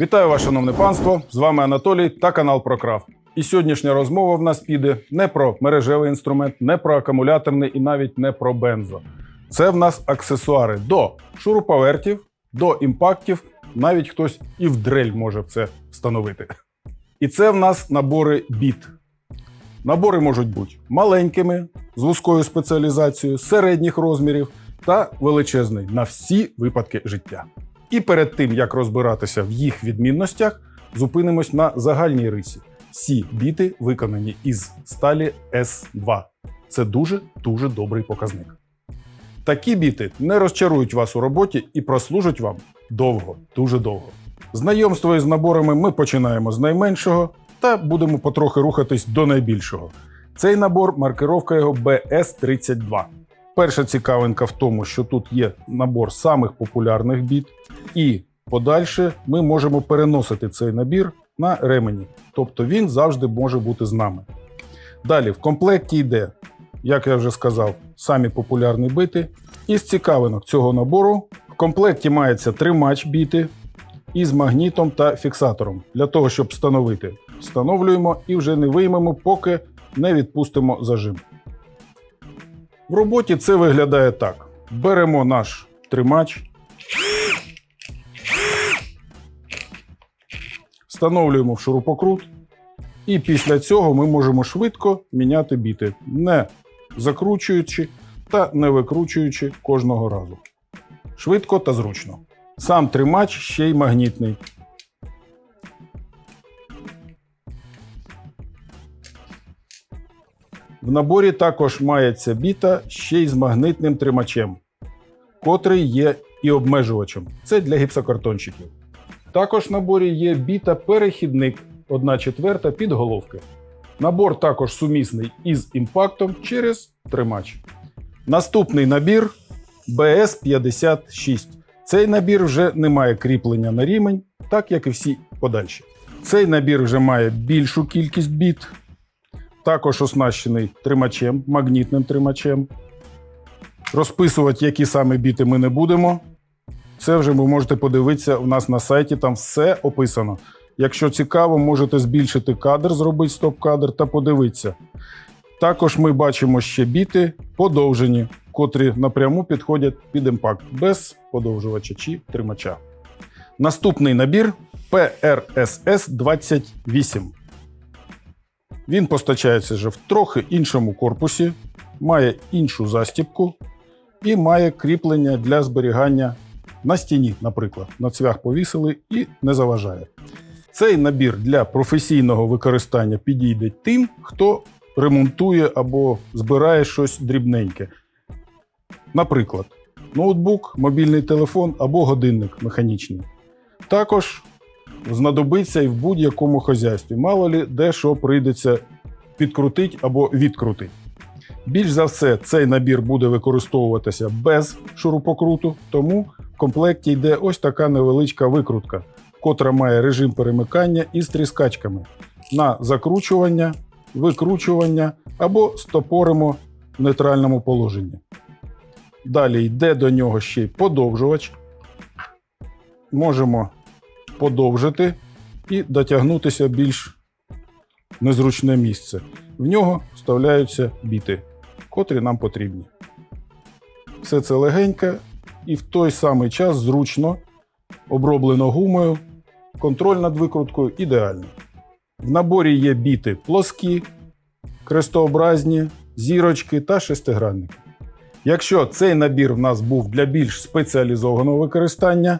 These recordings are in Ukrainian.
Вітаю вас, шановне панство! З вами Анатолій та канал Прокрафт. І сьогоднішня розмова в нас піде не про мережевий інструмент, не про акумуляторний і навіть не про бензо. Це в нас аксесуари до шуруповертів, до імпактів, навіть хтось і в дрель може це встановити. І це в нас набори біт. Набори можуть бути маленькими, з вузькою спеціалізацією, середніх розмірів та величезний на всі випадки життя. І перед тим як розбиратися в їх відмінностях, зупинимось на загальній рисі. Всі біти виконані із сталі S2. Це дуже дуже добрий показник. Такі біти не розчарують вас у роботі і прослужать вам довго, дуже довго. Знайомство із наборами ми починаємо з найменшого та будемо потрохи рухатись до найбільшого. Цей набор маркировка його BS32. Перша цікавинка в тому, що тут є набор самих популярних біт, і подальше ми можемо переносити цей набір на ремені. Тобто він завжди може бути з нами. Далі в комплекті йде, як я вже сказав, самі популярні бити. Із цікавинок цього набору в комплекті мається тримач біти із магнітом та фіксатором для того, щоб встановити. Встановлюємо і вже не виймемо, поки не відпустимо зажим. В роботі це виглядає так: беремо наш тримач, встановлюємо в шурупокрут, і після цього ми можемо швидко міняти біти, не закручуючи та не викручуючи кожного разу. Швидко та зручно. Сам тримач ще й магнітний. В наборі також мається біта ще й з магнитним тримачем, котрий є і обмежувачем. Це для гіпсокартончиків. Також в наборі є біта-перехідник 1 четверта під головки. Набор також сумісний із імпактом через тримач. Наступний набір BS56. Цей набір вже не має кріплення на рівень, так як і всі подальші. Цей набір вже має більшу кількість біт, також оснащений тримачем, магнітним тримачем. Розписувати, які саме біти ми не будемо. Це вже ви можете подивитися у нас на сайті, там все описано. Якщо цікаво, можете збільшити кадр, зробити стоп-кадр та подивитися. Також ми бачимо ще біти подовжені, котрі напряму підходять під імпакт без подовжувача чи тримача. Наступний набір PRSS 28. Він постачається вже в трохи іншому корпусі, має іншу застібку і має кріплення для зберігання на стіні, наприклад. На цвях повісили і не заважає. Цей набір для професійного використання підійде тим, хто ремонтує або збирає щось дрібненьке. Наприклад, ноутбук, мобільний телефон або годинник механічний. Також знадобиться і в будь-якому хазяйстві. Мало лі де що прийдеться підкрутити або відкрутити. Більш за все, цей набір буде використовуватися без шурупокруту, тому в комплекті йде ось така невеличка викрутка, котра має режим перемикання із тріскачками на закручування, викручування або стопоримо в нейтральному положенні. Далі йде до нього ще й подовжувач. Можемо подовжити і дотягнутися більш незручне місце. В нього вставляються біти, котрі нам потрібні. Все це легенько і в той самий час зручно оброблено гумою, контроль над викруткою ідеальний. В наборі є біти плоскі, крестообразні, зірочки та шестигранники. Якщо цей набір в нас був для більш спеціалізованого використання,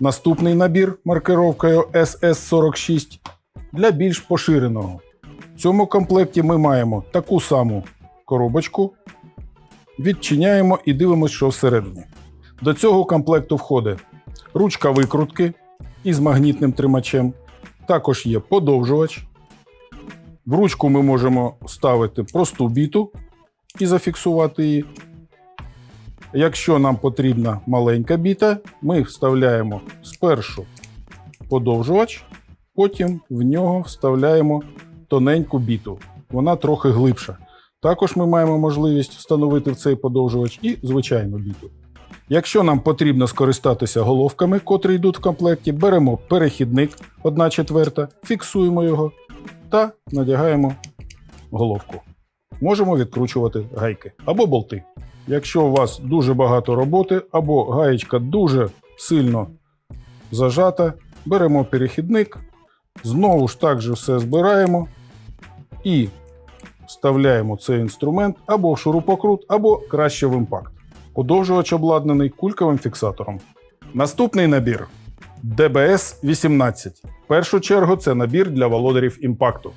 наступний набір маркировкою SS46 для більш поширеного. В цьому комплекті ми маємо таку саму коробочку, відчиняємо і дивимося, що всередині. До цього комплекту входить ручка викрутки із магнітним тримачем. Також є подовжувач. В ручку ми можемо ставити просту біту і зафіксувати її. Якщо нам потрібна маленька біта, ми вставляємо спершу подовжувач, потім в нього вставляємо тоненьку біту. Вона трохи глибша. Також ми маємо можливість встановити в цей подовжувач і звичайну біту. Якщо нам потрібно скористатися головками, котрі йдуть в комплекті, беремо перехідник 1 четверта, фіксуємо його та надягаємо головку. Можемо відкручувати гайки або болти. Якщо у вас дуже багато роботи або гаєчка дуже сильно зажата, беремо перехідник, знову ж так же все збираємо і вставляємо цей інструмент або в шурупокрут, або краще в імпакт. Подовжувач обладнаний кульковим фіксатором. Наступний набір DBS 18. В першу чергу це набір для володарів імпакту.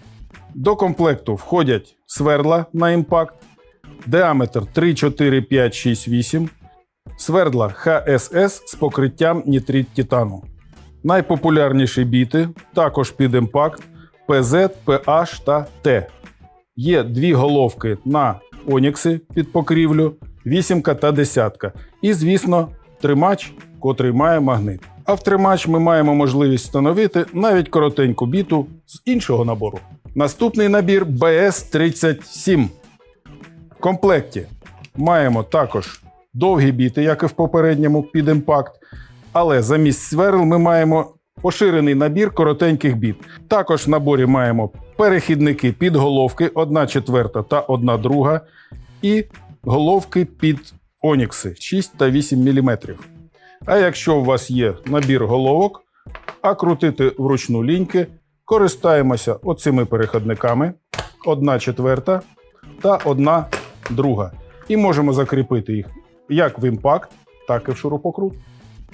До комплекту входять свердла на імпакт, діаметр 3, 4, 5, 6, 8, свердла HSS з покриттям нітрит титану. Найпопулярніші біти також під імпакт PZ, PH та T. Є дві головки на Онікси під покрівлю, вісімка та десятка. І, звісно, тримач, котрий має магнит. А в тримач ми маємо можливість встановити навіть коротеньку біту з іншого набору. Наступний набір BS37. В комплекті маємо також довгі біти, як і в попередньому під імпакт. Але замість сверл ми маємо поширений набір коротеньких біт. Також в наборі маємо перехідники під головки 1 четверта та 1 друга, і головки під онікси 6 та 8 мм. А якщо у вас є набір головок, а крутити вручну ліньки, користаємося оцими переходниками 1 четверта та 1 друга. І можемо закріпити їх як в імпакт, так і в шурупокрут.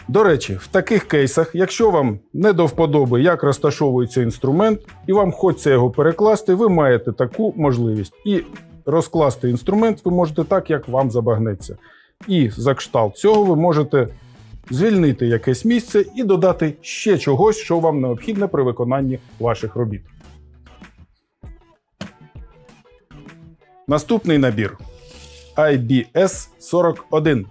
До речі, в таких кейсах, якщо вам не до вподоби, як розташовується інструмент, і вам хочеться його перекласти, ви маєте таку можливість. І розкласти інструмент ви можете так, як вам забагнеться. І за кшталт цього ви можете звільнити якесь місце і додати ще чогось, що вам необхідне при виконанні ваших робіт. Наступний набір IBS 41.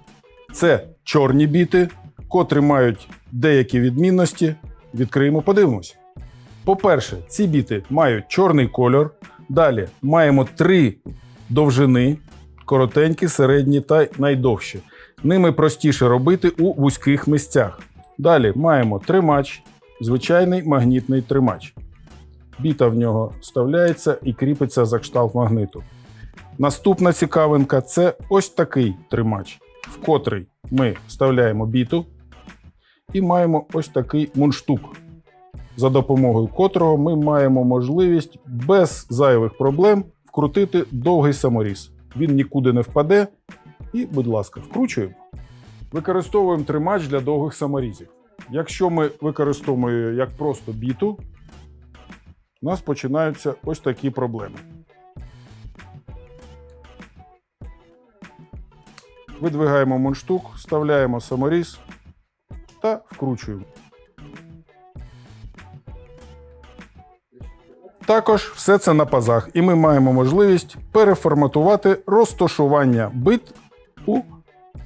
Це чорні біти, котрі мають деякі відмінності. Відкриємо, подивимось. По-перше, ці біти мають чорний кольор. Далі маємо три довжини: коротенькі, середні та найдовші. Ними простіше робити у вузьких місцях. Далі маємо тримач, звичайний магнітний тримач. Біта в нього вставляється і кріпиться за кшталт магниту. Наступна цікавинка це ось такий тримач, в котрий ми вставляємо біту і маємо ось такий мундштук, за допомогою котрого ми маємо можливість без зайвих проблем вкрутити довгий саморіз. Він нікуди не впаде. І, будь ласка, вкручуємо. Використовуємо тримач для довгих саморізів. Якщо ми використовуємо як просто біту, у нас починаються ось такі проблеми. Видвигаємо мундштук, вставляємо саморіз та вкручуємо. Також все це на пазах, і ми маємо можливість переформатувати розташування бит у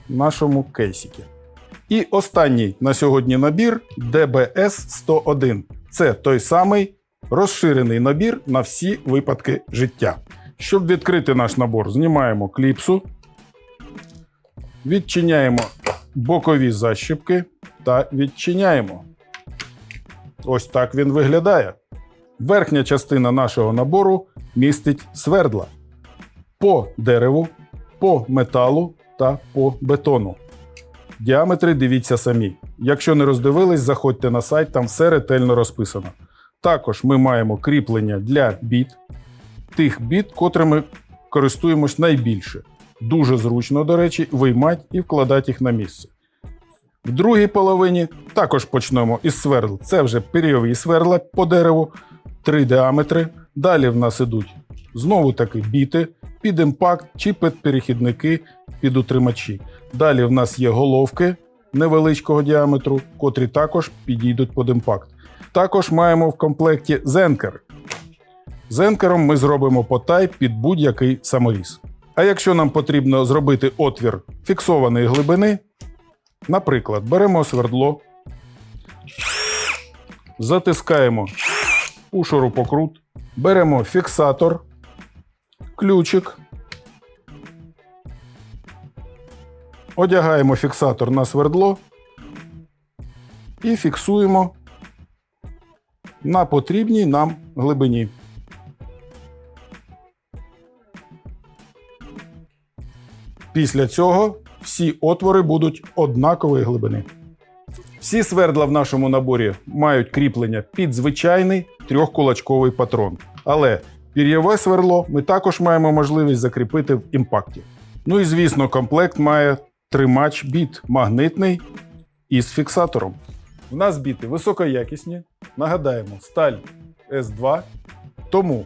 нашому кейсікі. І останній на сьогодні набір DBS 101. Це той самий розширений набір на всі випадки життя. Щоб відкрити наш набор, знімаємо кліпсу, відчиняємо бокові защіпки та відчиняємо. Ось так він виглядає. Верхня частина нашого набору містить свердла по дереву, по металу та по бетону. Діаметри дивіться самі. Якщо не роздивились, заходьте на сайт, там все ретельно розписано. Також ми маємо кріплення для біт, тих біт, котрими користуємось найбільше. Дуже зручно, до речі, виймати і вкладати їх на місце. В другій половині також почнемо із свердл. Це вже пірйові свердла по дереву, три діаметри. Далі в нас ідуть знову таки біти, під імпакт чи під перехідники під утримачі. Далі в нас є головки невеличкого діаметру, котрі також підійдуть під імпакт. Також маємо в комплекті зенкер. Зенкером ми зробимо потай під будь-який саморіз. А якщо нам потрібно зробити отвір фіксованої глибини, наприклад, беремо свердло, затискаємо у шурупокрут, беремо фіксатор, ключик Одягаємо фіксатор на свердло і фіксуємо на потрібній нам глибині. Після цього всі отвори будуть однакової глибини. Всі свердла в нашому наборі мають кріплення під звичайний трьохкулачковий патрон. Але пір'єве сверло ми також маємо можливість закріпити в імпакті. Ну і звісно, комплект має тримач біт магнитний із фіксатором. У нас біти високоякісні. Нагадаємо, сталь S2. Тому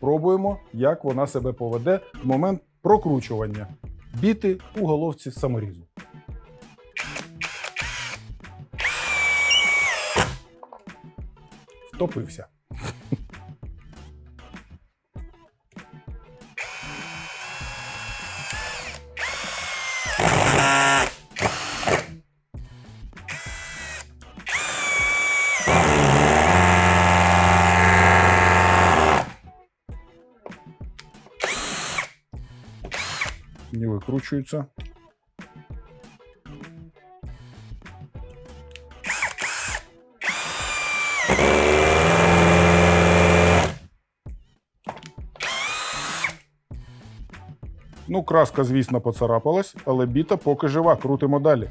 пробуємо, як вона себе поведе в момент прокручування біти у головці саморізу. Втопився. Не викручується. Ну, краска, звісно, поцарапалась, але біта поки жива. Крутимо далі.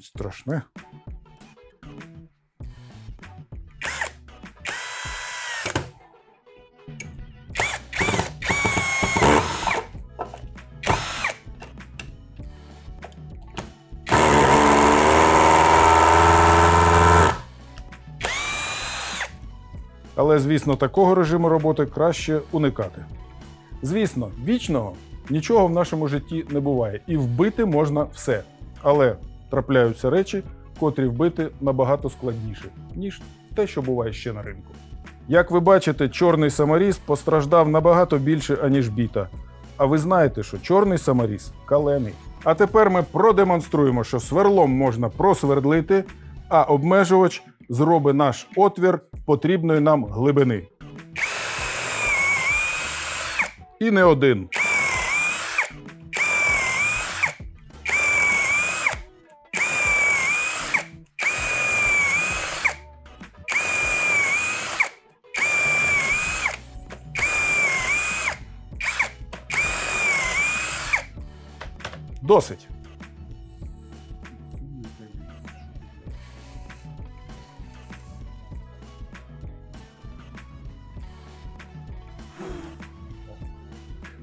Страшне. Але, звісно, такого режиму роботи краще уникати. Звісно, вічного нічого в нашому житті не буває, і вбити можна все. Але трапляються речі, котрі вбити набагато складніше, ніж те, що буває ще на ринку. Як ви бачите, чорний саморіз постраждав набагато більше, аніж біта. А ви знаєте, що чорний саморіз калений. А тепер ми продемонструємо, що сверлом можна просвердлити, а обмежувач зробить наш отвір потрібної нам глибини. І не один. Досить.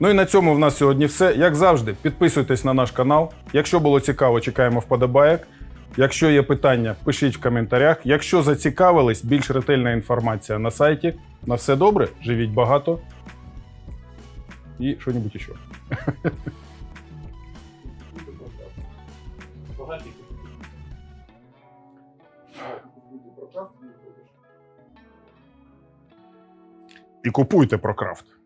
Ну і на цьому в нас сьогодні все. Як завжди, підписуйтесь на наш канал. Якщо було цікаво, чекаємо вподобайок. Якщо є питання, пишіть в коментарях. Якщо зацікавились, більш ретельна інформація на сайті. На все добре, живіть багато. І що-небудь ще. І купуйте про крафт.